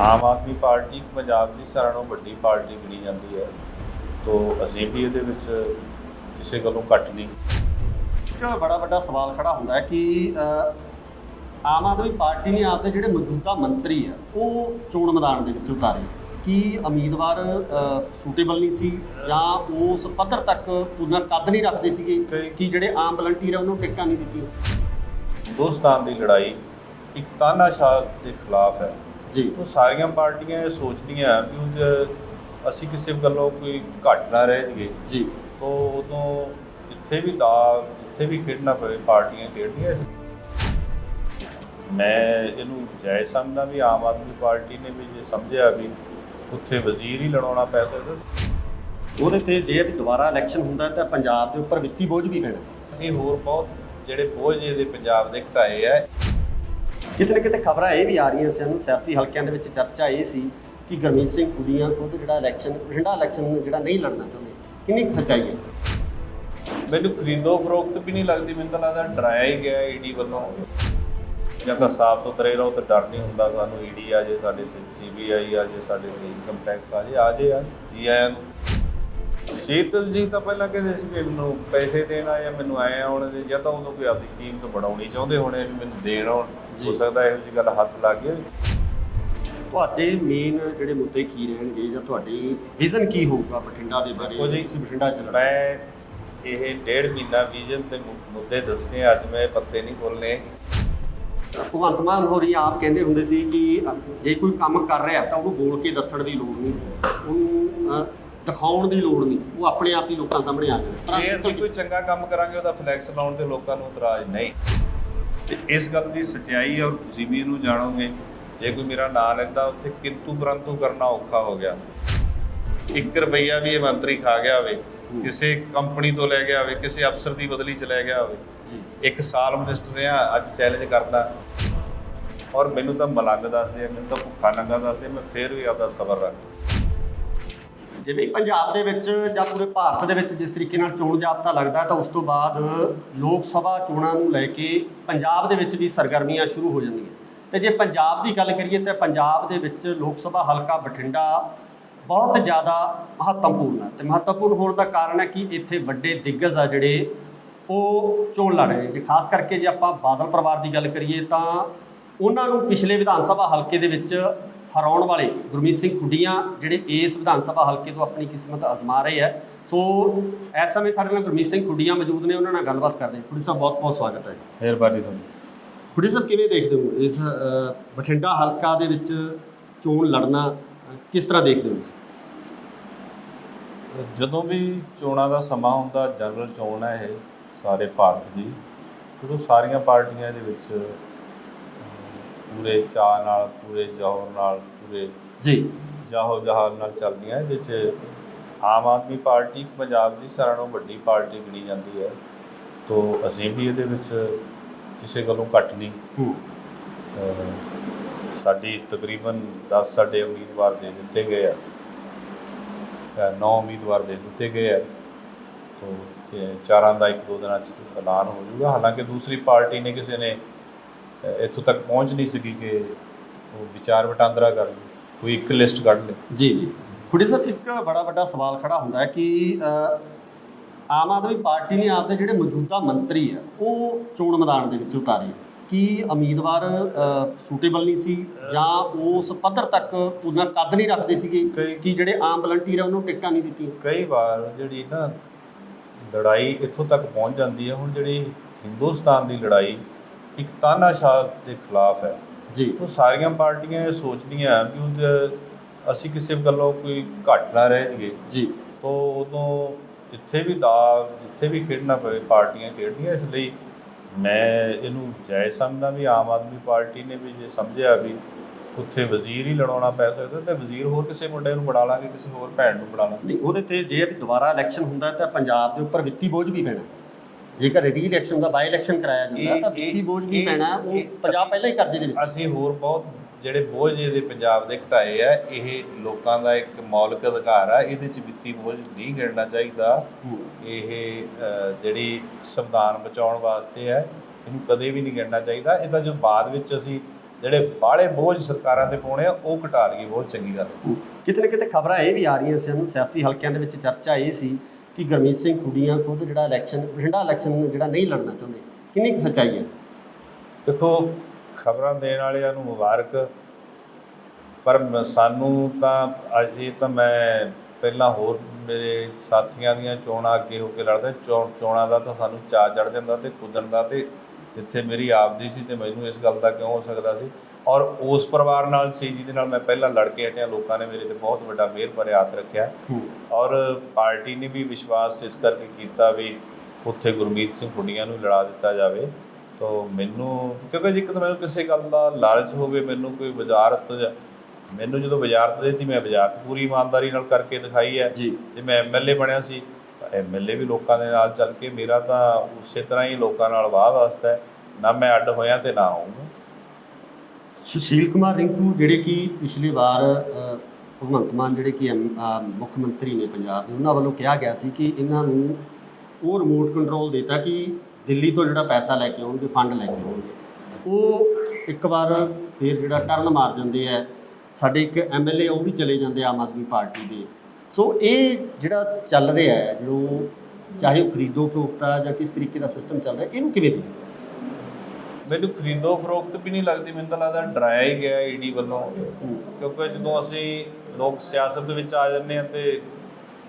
Aam Aadmi party Punjab ਦੀ ਸਾਰਿਆਂ ਨਾਲੋਂ ਵੱਡੀ ਪਾਰਟੀ ਗਿਣੀ ਜਾਂਦੀ ਹੈ। ਤੋਂ ਅਸੀਂ ਵੀ ਇਹਦੇ ਵਿੱਚ ਕਿਸੇ ਗੱਲੋਂ ਘੱਟ ਨਹੀਂ। ਇੱਕ ਬੜਾ ਵੱਡਾ ਸਵਾਲ ਖੜਾ ਹੁੰਦਾ ਹੈ ਕਿ ਆਮ ਆਦਮੀ ਪਾਰਟੀ ਨੇ ਆਪਦੇ ਜਿਹੜੇ ਮੌਜੂਦਾ ਮੰਤਰੀ ਆ ਉਹ ਚੋਣ ਮੈਦਾਨ ਦੇ ਵਿੱਚ ਉਤਾਰੇ। ਕੀ ਉਮੀਦਵਾਰ ਸੂਟੇਬਲ ਨਹੀਂ ਸੀ ਜਾਂ ਉਸ ਪੱਧਰ ਤੱਕ ਉਹਨਾਂ ਕੱਦ ਨਹੀਂ ਰੱਖਦੇ ਸੀਗੇ ਕਿ ਜਿਹੜੇ ਆਮ ਵਲੰਟੀਅਰ ਆ ਉਹਨੂੰ ਟਿਕਟਾਂ ਨਹੀਂ ਦਿੱਤੀਆਂ? ਹਿੰਦੁਸਤਾਨ ਦੀ ਲੜਾਈ ਇੱਕ ਤਾਨਾਸ਼ਾਹ ਦੇ ਖਿਲਾਫ ਹੈ। ਜੀ। ਉਹ ਸਾਰੀਆਂ ਪਾਰਟੀਆਂ ਇਹ ਸੋਚਦੀਆਂ ਵੀ ਉਹਦੇ ਅਸੀਂ ਕਿਸੇ ਗੱਲੋਂ ਕੋਈ ਘੱਟ ਨਾ ਰਹਿ ਜਾਈਏ। ਜੀ। ਤੋਂ ਉਦੋਂ ਜਿੱਥੇ ਵੀ ਦਾ ਜਿੱਥੇ ਵੀ ਖੇਡਣਾ ਪਵੇ ਪਾਰਟੀਆਂ ਖੇਡਦੀਆਂ ਇਸ ਮੈਂ ਇਹਨੂੰ ਜਾਇਜ਼ ਸਮਝਦਾ ਵੀ ਆਮ ਆਦਮੀ ਪਾਰਟੀ ਨੇ ਵੀ ਜੇ ਸਮਝਿਆ ਵੀ ਉੱਥੇ ਵਜ਼ੀਰ ਹੀ ਲੜਾਉਣਾ ਪੈ ਸਕਦਾ। ਉਹਦੇ ਤੇ ਜੇ ਦੁਬਾਰਾ ਇਲੈਕਸ਼ਨ ਹੁੰਦਾ ਤਾਂ ਪੰਜਾਬ ਦੇ ਉੱਪਰ ਵਿੱਤੀ ਬੋਝ ਵੀ ਪੈਣਾ। ਅਸੀਂ ਹੋਰ ਬਹੁਤ ਜਿਹੜੇ ਬੋਝ ਇਹਦੇ ਪੰਜਾਬ ਦੇ ਘਟਾਏ ਆ। ਕਿਤੇ ਨਾ ਕਿਤੇ ਖਬਰਾਂ ਇਹ ਵੀ ਆ ਰਹੀਆਂ ਸਾਨੂੰ ਸਿਆਸੀ ਹਲਕਿਆਂ ਦੇ ਵਿੱਚ ਚਰਚਾ ਇਹ ਸੀ ਕਿ ਗਰਮੀਤ ਸਿੰਘ ਖੁਦੀਆਂ ਖੁਦ ਜਿਹੜਾ ਇਲੈਕਸ਼ਨ ਬਠਿੰਡਾ ਇਲੈਕਸ਼ਨ ਜਿਹੜਾ ਨਹੀਂ ਲੜਨਾ ਚਾਹੁੰਦੇ, ਕਿੰਨੀ ਕੁ ਸੱਚਾਈ ਹੈ? ਮੈਨੂੰ ਖਰੀਦੋ ਫਰੋਖਤ ਵੀ ਨਹੀਂ ਲੱਗਦੀ, ਮੈਨੂੰ ਤਾਂ ਲੱਗਦਾ ਡਰਾਇਆ ਹੀ ਗਿਆ ਈਡੀ ਵੱਲੋਂ। ਜਾਂ ਤਾਂ ਸਾਫ਼ ਸੁਥਰੇ ਰਹੋ ਤਾਂ ਡਰ ਨਹੀਂ ਹੁੰਦਾ ਸਾਨੂੰ ਈਡੀ ਆ ਜੇ ਸਾਡੇ ਤੇ ਸੀਬੀਆਈ ਆ ਜੇ ਸਾਡੇ ਤੇ ਇਨਕਮ ਟੈਕਸ ਆ ਜੇ ਆ ਜੇ ਆ, ਜੀ ਆਇਆਂ ਨੂੰ। ਸ਼ੀਤਲ ਜੀ ਤਾਂ ਪਹਿਲਾਂ ਕਹਿੰਦੇ ਸੀ ਕਿ ਮੈਨੂੰ ਪੈਸੇ ਦੇਣਾ ਜਾਂ ਮੈਨੂੰ ਆਏ ਆਉਣ ਦੇ, ਜਾਂ ਤਾਂ ਉਦੋਂ ਕੋਈ ਆਪਦੀ ਕੀਮਤ ਬਣਾਉਣੀ ਚਾਹੁੰਦੇ ਹੋਣੇ ਮੈਨੂੰ ਦੇਣ ਆਉਣ। ਹੋ ਸਕਦਾ ਇਹੋ ਜਿਹੀ ਗੱਲ ਹੱਥ ਲੱਗ ਗਈ ਤੁਹਾਡੇ ਮੇਨ ਜਿਹੜੇ ਮੁੱਦੇ ਕੀ ਰਹਿਣਗੇ ਜਾਂ ਤੁਹਾਡੀ ਵਿਜ਼ਨ ਕੀ ਹੋਊਗਾ ਬਠਿੰਡਾ ਦੇ ਬਾਰੇ? ਦੇਖੋ ਜੀ, ਤੁਸੀਂ ਬਠਿੰਡਾ ਚ ਲੜਨਾ ਮੈਂ ਇਹ ਡੇਢ ਮਹੀਨਾ ਵਿਜ਼ਨ ਤੇ ਮੁ- ਮੁੱਦੇ ਦੱਸਣੇ ਆ, ਅੱਜ ਮੈਂ ਪੱਤੇ ਨਹੀਂ ਖੋਲਨੇ ਭਗਵੰਤ ਮਾਨ ਹੋਰੀ ਆਪ ਕਹਿੰਦੇ ਹੁੰਦੇ ਸੀ ਕਿ ਜੇ ਕੋਈ ਕੰਮ ਕਰ ਰਿਹਾ ਤਾਂ ਉਹਨੂੰ ਬੋਲ ਕੇ ਦੱਸਣ ਦੀ ਲੋੜ ਨਹੀਂ। ਉਹਨੂੰ ਅਹ, ਦਿਖਾਉਣ ਦੀ ਲੋੜ ਨਹੀਂ। ਉਹ ਆਪਣੇ ਆਪ ਹੀ ਲੋਕਾਂ ਸਾਹਮਣੇ ਆ ਜਾਣਾ ਜੇ ਅਸੀਂ ਕੋਈ ਚੰਗਾ ਕੰਮ ਕਰਾਂਗੇ ਉਹਦਾ ਫਲੈਕਸ ਲਾਉਣ ਤੇ ਲੋਕਾਂ ਨੂੰ ਇਤਰਾਜ਼ ਨਹੀਂ। ਤੇ ਇਸ ਗੱਲ ਦੀ ਸਚਾਈ ਔਰ ਤੁਸੀਂ ਵੀ ਇਹਨੂੰ ਜਾਣੋਗੇ। ਜੇ ਕੋਈ ਮੇਰਾ ਨਾਂ ਲੈਂਦਾ ਉੱਥੇ ਕਿੰਤੂ ਪਰੰਤੂ ਕਰਨਾ ਔਖਾ ਹੋ ਗਿਆ। 1 ਰੁਪਈਆ ਵੀ ਇਹ ਮੰਤਰੀ ਖਾ ਗਿਆ ਹੋਵੇ ਕਿਸੇ ਕੰਪਨੀ ਤੋਂ ਲੈ ਗਿਆ ਹੋਵੇ ਕਿਸੇ ਅਫਸਰ ਦੀ ਬਦਲੀ ਚ ਲੈ ਗਿਆ ਹੋਵੇ। ਜੀ। ਇੱਕ ਸਾਲ ਮਿਨਿਸਟਰ ਰਿਹਾ ਅੱਜ ਚੈਲੰਜ ਕਰਦਾ ਔਰ ਮੈਨੂੰ ਤਾਂ ਮਲੰਗ ਦੱਸਦੇ ਆ ਮੈਨੂੰ ਤਾਂ ਭੁੱਖਾ ਨੰਗਾ ਦੱਸਦੇ ਮੈਂ ਫੇਰ ਵੀ ਆਪਦਾ ਸਬਰ ਰੱਖ ਜਿਵੇਂ ਪੰਜਾਬ ਦੇ ਵਿੱਚ ਜਾਂ ਪੂਰੇ ਭਾਰਤ ਦੇ ਵਿੱਚ ਜਿਸ ਤਰੀਕੇ ਨਾਲ ਚੋਣ ਜਾਬਤਾ ਲੱਗਦਾ ਤਾਂ ਉਸ ਤੋਂ ਬਾਅਦ ਲੋਕ ਸਭਾ ਚੋਣਾਂ ਨੂੰ ਲੈ ਕੇ ਪੰਜਾਬ ਦੇ ਵਿੱਚ ਵੀ ਸਰਗਰਮੀਆਂ ਸ਼ੁਰੂ ਹੋ ਜਾਂਦੀਆਂ। ਤੇ ਜੇ ਪੰਜਾਬ ਦੀ ਗੱਲ ਕਰੀਏ ਤਾਂ ਪੰਜਾਬ ਦੇ ਵਿੱਚ ਲੋਕ ਸਭਾ ਹਲਕਾ ਬਠਿੰਡਾ ਬਹੁਤ ਜ਼ਿਆਦਾ ਮਹੱਤਵਪੂਰਨ ਹੈ। ਤੇ ਮਹੱਤਵਪੂਰਨ ਹੋਣ ਦਾ ਕਾਰਨ ਹੈ ਕਿ ਇੱਥੇ ਵੱਡੇ ਦਿੱਗਜ ਆ ਜਿਹੜੇ ਉਹ ਚੋਣ ਲੜ ਰਹੇ ਨੇ। ਜੇ ਖਾਸ ਕਰਕੇ ਜੇ ਆਪਾਂ ਬਾਦਲ ਪਰਿਵਾਰ ਦੀ ਗੱਲ ਕਰੀਏ ਤਾਂ ਉਹਨਾਂ ਨੂੰ ਪਿਛਲੇ ਵਿਧਾਨ ਸਭਾ ਹਲਕੇ ਦੇ ਵਿੱਚ ਹਰਾਉਣ ਵਾਲੇ ਗੁਰਮੀਤ ਸਿੰਘ ਖੁੱਡੀਆਂ ਜਿਹੜੇ ਇਸ ਵਿਧਾਨ ਸਭਾ ਹਲਕੇ ਤੋਂ ਆਪਣੀ ਕਿਸਮਤ ਅਜ਼ਮਾ ਰਹੇ ਹੈ ਸੋ ਇਸ ਸਮੇਂ ਸਾਡੇ ਨਾਲ ਗੁਰਮੀਤ ਸਿੰਘ ਖੁੱਡੀਆਂ ਮੌਜੂਦ ਨੇ ਉਹਨਾਂ ਨਾਲ ਗੱਲਬਾਤ ਕਰਦੇ ਹਾਂ। ਖੁੱਡੀ ਸਾਹਿਬ ਬਹੁਤ ਬਹੁਤ ਸਵਾਗਤ ਹੈ ਜੀ। ਮਿਹਰਬਾਨੀ ਤੁਹਾਨੂੰ। ਖੁੱਡੀ ਸਾਹਿਬ ਕਿਵੇਂ ਦੇਖਦੇ ਹੋ ਇਸ ਬਠਿੰਡਾ ਹਲਕਾ ਦੇ ਵਿੱਚ ਚੋਣ ਲੜਨਾ ਕਿਸ ਤਰ੍ਹਾਂ ਦੇਖਦੇ ਹੋ? ਜਦੋਂ ਵੀ ਚੋਣਾਂ ਦਾ ਸਮਾਂ ਹੁੰਦਾ ਜਨਰਲ ਚੋਣ ਹੈ ਇਹ ਸਾਰੇ ਭਾਰਤ ਦੀ। ਉਦੋਂ ਸਾਰੀਆਂ ਪਾਰਟੀਆਂ ਦੇ ਵਿੱਚ ਪੂਰੇ ਚਾਅ ਨਾਲ ਪੂਰੇ ਜ਼ੋਰ ਨਾਲ ਪੂਰੇ ਜੀ। ਜਾਹੋ ਜਹਾਲ ਨਾਲ ਚੱਲਦੀਆਂ ਇਹਦੇ 'ਚ ਆਮ ਆਦਮੀ ਪਾਰਟੀ ਪੰਜਾਬ ਦੀ ਸਾਰਿਆਂ ਨਾਲੋਂ ਵੱਡੀ ਪਾਰਟੀ ਗਿਣੀ ਜਾਂਦੀ ਹੈ। ਤੋਂ ਅਸੀਂ ਵੀ ਇਹਦੇ ਵਿੱਚ ਕਿਸੇ ਗੱਲੋਂ ਘੱਟ ਨਹੀਂ। ਸਾਡੀ ਤਕਰੀਬਨ 10 ਸਾਡੇ ਉਮੀਦਵਾਰ ਦੇ ਦਿੱਤੇ ਗਏ ਆ। 9 ਉਮੀਦਵਾਰ ਦੇ ਦਿੱਤੇ ਗਏ ਆ। ਤੋਂ ਚਾਰਾਂ ਦਾ ਇੱਕ ਦੋ ਦਿਨਾਂ ਚ ਐਲਾਨ ਹੋ ਜਾਊਗਾ। ਹਾਲਾਂਕਿ ਦੂਸਰੀ ਪਾਰਟੀ ਨੇ ਕਿਸੇ ਨੇ ਇੱਥੋਂ ਤੱਕ ਪਹੁੰਚ ਨਹੀਂ ਸਕੀ ਕਿ ਉਹ ਵਿਚਾਰ ਵਟਾਂਦਰਾ ਕਰ ਲਏ ਕੋਈ ਇੱਕ ਲਿਸਟ ਕੱਢ ਲੇ। ਜੀ ਜੀ। ਖੁੱਡੀ ਸਾਹਿਬ ਇੱਕ ਬੜਾ ਵੱਡਾ ਸਵਾਲ ਖੜਾ ਹੁੰਦਾ ਹੈ ਕਿ ਆਮ ਆਦਮੀ ਪਾਰਟੀ ਨੇ ਆਪਦੇ ਜਿਹੜੇ ਮੌਜੂਦਾ ਮੰਤਰੀ ਆ ਉਹ ਚੋਣ ਮੈਦਾਨ ਦੇ ਵਿੱਚ ਉਤਾਰੇ। ਕੀ ਉਮੀਦਵਾਰ ਸੂਟੇਬਲ ਨਹੀਂ ਸੀ ਜਾਂ ਉਸ ਪੱਧਰ ਤੱਕ ਉਹਨਾਂ ਕੱਦ ਨਹੀਂ ਰੱਖਦੇ ਸੀਗੇ? ਕਿ ਜਿਹੜੇ ਆਮ ਵਲੰਟੀਅਰ ਆ ਉਹਨੂੰ ਟਿਕਟਾਂ ਨਹੀਂ ਦਿੱਤੀਆਂ? ਕਈ ਵਾਰ ਜਿਹੜੀ ਨਾ ਲੜਾਈ ਇੱਥੋਂ ਤੱਕ ਪਹੁੰਚ ਜਾਂਦੀ ਹੈ ਹੁਣ ਜਿਹੜੀ ਹਿੰਦੁਸਤਾਨ ਦੀ ਲੜਾਈ ਇੱਕ ਤਾਨਾਸ਼ਾਹ ਦੇ ਖਿਲਾਫ ਹੈ। ਜੀ। ਉਹ ਸਾਰੀਆਂ ਪਾਰਟੀਆਂ ਇਹ ਸੋਚਦੀਆਂ ਵੀ ਉਹਦੇ ਅਸੀਂ ਕਿਸੇ ਗੱਲੋਂ ਕੋਈ ਘੱਟ ਨਾ ਰਹਿ ਜਾਈਏ। ਜੀ। ਤੋਂ ਉਦੋਂ ਜਿੱਥੇ ਵੀ ਦਾ ਜਿੱਥੇ ਵੀ ਖੇਡਣਾ ਪਵੇ ਪਾਰਟੀਆਂ ਖੇਡਦੀਆਂ ਇਸ ਲਈ ਮੈਂ ਇਹਨੂੰ ਜਾਇਜ਼ ਸਮਝਦਾ ਵੀ ਆਮ ਆਦਮੀ ਪਾਰਟੀ ਨੇ ਵੀ ਜੇ ਸਮਝਿਆ ਵੀ ਉੱਥੇ ਵਜ਼ੀਰ ਹੀ ਲੜਾਉਣਾ ਪੈ ਸਕਦਾ ਤੇ ਵਜ਼ੀਰ ਹੋਰ ਕਿਸੇ ਮੁੰਡੇ ਨੂੰ ਬਣਾ ਲਾਂਗੇ ਕਿਸੇ ਹੋਰ ਭੈਣ ਨੂੰ ਬਣਾ ਲਾਂਗੇ। ਨਹੀਂ ਉਹਦੇ ਤੇ ਜੇ ਦੁਬਾਰਾ ਇਲੈਕਸ਼ਨ ਹੁੰਦਾ ਤਾਂ ਪੰਜਾਬ ਦੇ ਉੱਪਰ ਵਿੱਤੀ ਬੋਝ ਵੀ ਪੈਣਾ। ਜੇਕਰ ਰੀ ਇਲੈਕਸ਼ਨ ਦਾ ਬਾਈ ਇਲੈਕਸ਼ਨ ਕਰਾਇਆ ਜਾਂਦਾ ਇਹ- ਤਾਂ ਇਹ- ਵਿੱਤੀ ਬੋਝ ਵੀ ਇਹ- ਪੈਣਾ ਉਹ ਇਹ- ਪੰਜਾਬ ਪਹਿਲਾਂ ਹੀ ਕਰਜ਼ੇ ਦੇ ਵਿੱਚ। ਅਸੀਂ ਹੋਰ ਬਹੁਤ ਜਿਹੜੇ ਬੋਝ ਇਹਦੇ ਪੰਜਾਬ ਦੇ ਘਟਾਏ ਆ ਇਹ ਲੋਕਾਂ ਦਾ ਇੱਕ ਮੌਲਿਕ ਅਧਿਕਾਰ ਆ ਇਹਦੇ ਚ ਵਿੱਤੀ ਬੋਝ ਨਹੀਂ ਗਿਣਨਾ ਚਾਹੀਦਾ। ਇਹ ਅ, ਜਿਹੜੀ ਸੰਵਿਧਾਨ ਬਚਾਉਣ ਵਾਸਤੇ ਹੈ ਇਹਨੂੰ ਕਦੇ ਵੀ ਨਹੀਂ ਗਿਣਨਾ ਚਾਹੀਦਾ। ਇਹਦਾ ਜੋ ਬਾਅਦ ਵਿੱਚ ਅਸੀਂ ਜਿਹੜੇ ਬਾਹਲੇ ਬੋਝ ਸਰਕਾਰਾਂ ਤੇ ਪਾਉਣੇ ਆ ਉਹ ਘਟਾ ਲਈਏ ਬਹੁਤ ਚੰਗੀ ਗੱਲ ਹੈ। ਕਿਤੇ ਨਾ ਕਿਤੇ ਖਬਰਾਂ ਇਹ ਵੀ ਆ ਰਹੀਆਂ ਸਨ ਸਿਆਸੀ ਹਲਕਿਆਂ ਦੇ ਵਿੱਚ ਚਰਚਾ ਇਹ ਸੀ ਕਿ ਗੁਰਮੀਤ ਸਿੰਘ ਖੁੱਡੀਆਂ ਖੁਦ ਜਿਹੜਾ ਇਲੈਕਸ਼ਨ ਬਠਿੰਡਾ ਇਲੈਕਸ਼ਨ ਜਿਹੜਾ ਨਹੀਂ ਲੜਨਾ ਚਾਹੁੰਦੇ, ਕਿੰਨੀ ਕੁ ਸੱਚਾਈ ਹੈ? ਦੇਖੋ, ਖਬਰਾਂ ਦੇਣ ਵਾਲਿਆਂ ਨੂੰ ਮੁਬਾਰਕ, ਪਰ ਸਾਨੂੰ ਤਾਂ ਅੱਜ ਇਹ ਤਾਂ ਮੈਂ ਪਹਿਲਾਂ ਹੋਰ ਮੇਰੇ ਸਾਥੀਆਂ ਦੀਆਂ ਚੋਣਾਂ ਅੱਗੇ ਹੋ ਕੇ ਲੜਦਾ, ਚੋਣ, ਚੋਣਾਂ ਦਾ ਤਾਂ ਸਾਨੂੰ ਚਾਅ ਚੜ ਜਾਂਦਾ ਤੇ ਕੁੱਦਣ ਦਾ ਤੇ ਜਿੱਥੇ ਮੇਰੀ ਆਪਦੀ ਸੀ ਤੇ ਮੈਨੂੰ ਇਸ ਗੱਲ ਦਾ ਕਿਉਂ ਹੋ ਸਕਦਾ ਸੀ? ਔਰ ਉਸ ਪਰਿਵਾਰ ਨਾਲ ਸੀ ਜਿਹਦੇ ਨਾਲ ਮੈਂ ਪਹਿਲਾਂ ਲੜ ਕੇ ਹਟਿਆ। ਲੋਕਾਂ ਨੇ ਮੇਰੇ ਤੇ ਬਹੁਤ ਵੱਡਾ ਮਿਹਰ ਭਰਿਆ ਹੱਥ ਰੱਖਿਆ। ਔਰ ਪਾਰਟੀ ਨੇ ਵੀ ਵਿਸ਼ਵਾਸ ਇਸ ਕਰਕੇ ਕੀਤਾ ਵੀ ਉੱਥੇ ਗੁਰਮੀਤ ਸਿੰਘ ਖੁੱਡੀਆਂ ਨੂੰ ਲੜਾ ਦਿੱਤਾ ਜਾਵੇ। ਤੋ ਮੈਨੂੰ ਕਿਉਂਕਿ ਜੇ ਤਾਂ ਮੈਨੂੰ ਕਿਸੇ ਗੱਲ ਦਾ ਲਾਲਚ ਹੋਵੇ ਮੈਨੂੰ ਕੋਈ ਵਜ਼ਾਰਤ ਮੈਨੂੰ ਜਦੋਂ ਵਜ਼ਾਰਤ ਦੇ ਤੀ ਮੈਂ ਵਜ਼ਾਰਤ ਪੂਰੀ ਇਮਾਨਦਾਰੀ ਨਾਲ ਕਰਕੇ ਦਿਖਾਈ ਹੈ। ਜੀ। ਮੈਂ ਐਮਐਲਏ ਬਣਿਆ ਸੀ ਐਮਐਲਏ ਵੀ ਲੋਕਾਂ ਦੇ ਨਾਲ ਚੱਲ ਕੇ ਮੇਰਾ ਤਾਂ ਉਸੇ ਤਰ੍ਹਾਂ ਹੀ ਲੋਕਾਂ ਨਾਲ ਵਾਹ ਵਾਸਤਾ ਹੈ। ਨਾ ਮੈਂ ਅੱਡ ਹੋਇਆ ਤੇ ਨਾ ਹੋਊਂਗਾ ਸੁਸ਼ੀਲ ਕੁਮਾਰ ਰਿੰਕੂ, ਜਿਹੜੇ ਕਿ ਪਿਛਲੀ ਵਾਰ ਭਗਵੰਤ ਮਾਨ, ਜਿਹੜੇ ਕਿ ਐਮ- ਮੁੱਖ ਮੰਤਰੀ ਨੇ ਪੰਜਾਬ ਦੇ, ਉਹਨਾਂ ਵੱਲੋਂ ਕਿਹਾ ਗਿਆ ਸੀ ਕਿ ਇਹਨਾਂ ਨੂੰ ਉਹ ਰਿਮੋਟ ਕੰਟਰੋਲ ਦਿੱਤਾ ਕਿ ਦਿੱਲੀ ਤੋਂ ਜਿਹੜਾ ਪੈਸਾ ਲੈ ਕੇ ਆਉਣਗੇ ਫੰਡ ਲੈ ਕੇ ਆਉਣਗੇ। ਉਹ ਇੱਕ ਵਾਰ ਫਿਰ ਜਿਹੜਾ ਟਰਨ ਮਾਰ ਜਾਂਦੇ ਆ, ਸਾਡੇ ਇੱਕ ਐਮਐਲਏ ਉਹ ਵੀ ਚਲੇ ਜਾਂਦੇ ਆਮ ਆਦਮੀ ਪਾਰਟੀ ਦੇ। ਸੋ ਇਹ ਜਿਹੜਾ ਚੱਲ ਰਿਹਾ ਹੈ, ਜੋ ਚਾਹੇ ਉਹ ਖਰੀਦੋ ਫਰੋਖਤਾ ਜਾਂ ਕਿਸ ਤਰੀਕੇ ਦਾ ਸਿਸਟਮ ਚੱਲ ਰਿਹਾ, ਇਹਨੂੰ ਕਿਵੇਂ ਦੇਖਦੇ ਮੈਨੂੰ ਖਰੀਦੋ ਫਰੋਖਤ ਵੀ ਨਹੀਂ ਲੱਗਦੀ, ਮੈਨੂੰ ਤਾਂ ਲੱਗਦਾ ਡਰਾਇਆ ਹੀ ਗਿਆ ਈਡੀ ਵੱਲੋਂ। ਕਿਉਂਕਿ ਜਦੋਂ ਅਸੀਂ ਲੋਕ ਸਿਆਸਤ ਦੇ ਵਿੱਚ ਆ ਜਾਂਦੇ ਆ ਤੇ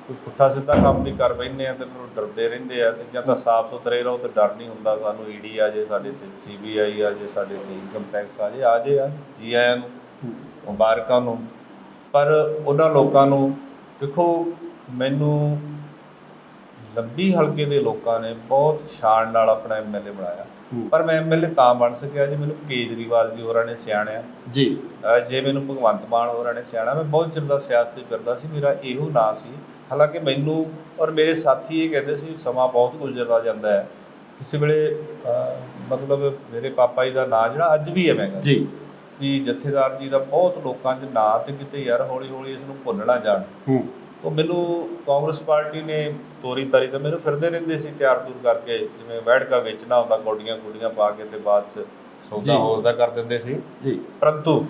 ਕੋਈ ਪੁੱਠਾ ਸਿੱਧਾ ਕੰਮ ਵੀ ਕਰ ਬੈਠਦੇ ਆ ਤੇ ਫਿਰ ਉਹ ਡਰਦੇ ਰਹਿੰਦੇ ਆ ਤੇ ਜਾਂ ਤਾਂ ਸਾਫ਼ ਸੁਥਰੇ ਰਹੋ ਤੇ ਡਰ ਨਹੀਂ ਹੁੰਦਾ ਸਾਨੂੰ ਈਡੀ ਆ ਜੇ, ਸਾਡੇ ਤੇ ਸੀਬੀਆਈ ਆ ਜੇ, ਸਾਡੇ ਤੇ ਇਨਕਮ ਟੈਕਸ ਆ ਜੇ ਆ ਜੇ, ਆ ਜੀ ਆਇਆਂ ਨੂੰ, ਮੁਬਾਰਕਾਂ ਨੂੰ। ਪਰ ਉਹਨਾਂ ਲੋਕਾਂ ਨੂੰ, ਦੇਖੋ, ਮੈਨੂੰ ਲੰਬੀ ਹਲਕੇ ਦੇ ਲੋਕਾਂ ਨੇ ਬਹੁਤ ਸ਼ਾਨ ਨਾਲ ਆਪਣਾ ਐਮਐਲਏ ਬਣਾਇਆ। ਪਰ ਮੈਂ ਐਮਐਲਏ ਤਾਂ ਬਣ ਸਕਿਆ ਜੇ ਮੈਨੂੰ ਕੇਜਰੀਵਾਲ ਜੀ ਹੋਰਾਂ ਨੇ ਸਿਆਣਿਆ ਜੀ। ਜੇ ਮੈਨੂੰ ਭਗਵੰਤ ਮਾਨ ਹੋਰਾਂ ਨੇ ਸਿਆਣਾ ਮੈਂ ਬਹੁਤ ਚਿਰ ਦਾ ਸਿਆਸਤ ਕਰਦਾ ਸੀ ਮੇਰਾ ਇਹੋ ਨਾਂ ਸੀ। ਹਾਲਾਂਕਿ ਮੈਨੂੰ ਔਰ ਮੇਰੇ ਸਾਥੀ ਇਹ ਕਹਿੰਦੇ ਸੀ ਸਮਾਂ ਬਹੁਤ ਗੁਜ਼ਰਦਾ ਜਾਂਦਾ ਹੈ। ਕਿਸੇ ਵੇਲੇ ਮਤਲਬ ਮੇਰੇ ਪਾਪਾ ਜੀ ਦਾ ਨਾਂ ਜਿਹੜਾ ਅੱਜ ਵੀ ਹੈ ਮੈਂ ਕਹਿੰਦਾ। ਜੀ। ਵੀ ਜਥੇਦਾਰ ਜੀ ਦਾ ਬਹੁਤ ਲੋਕਾਂ 'ਚ ਨਾਂ ਤੇ ਕਿਤੇ ਯਾਰ ਹੌਲੀ ਹੌਲੀ ਇਸ ਨੂੰ ਭੁੱਲ ਨਾ ਜਾਣ। ਹੂੰ। ਤੋਂ ਮੈਨੂੰ ਕਾਂਗਰਸ ਪਾਰਟੀ ਨੇ ਤੋਰੀ ਤਾਰੀ ਤਾਂ ਮੈਨੂੰ ਫਿਰਦੇ ਰਹਿੰਦੇ ਸੀ ਤਿਆਰ ਤੂਰ ਕਰਕੇ ਜਿਵੇਂ ਵੈੜਕਾ ਵੇਚਣਾ ਹੁੰਦਾ ਗੋਡੀਆਂ ਗੁੱਡੀਆਂ ਪਾ ਕੇ ਤੇ ਬਾਅਦ 'ਚ। ਸੌਦਾ ਹੋਰ ਦਾ ਕਰ ਦਿੰਦੇ ਸੀ। ਜੀ। ਪਰੰਤੂ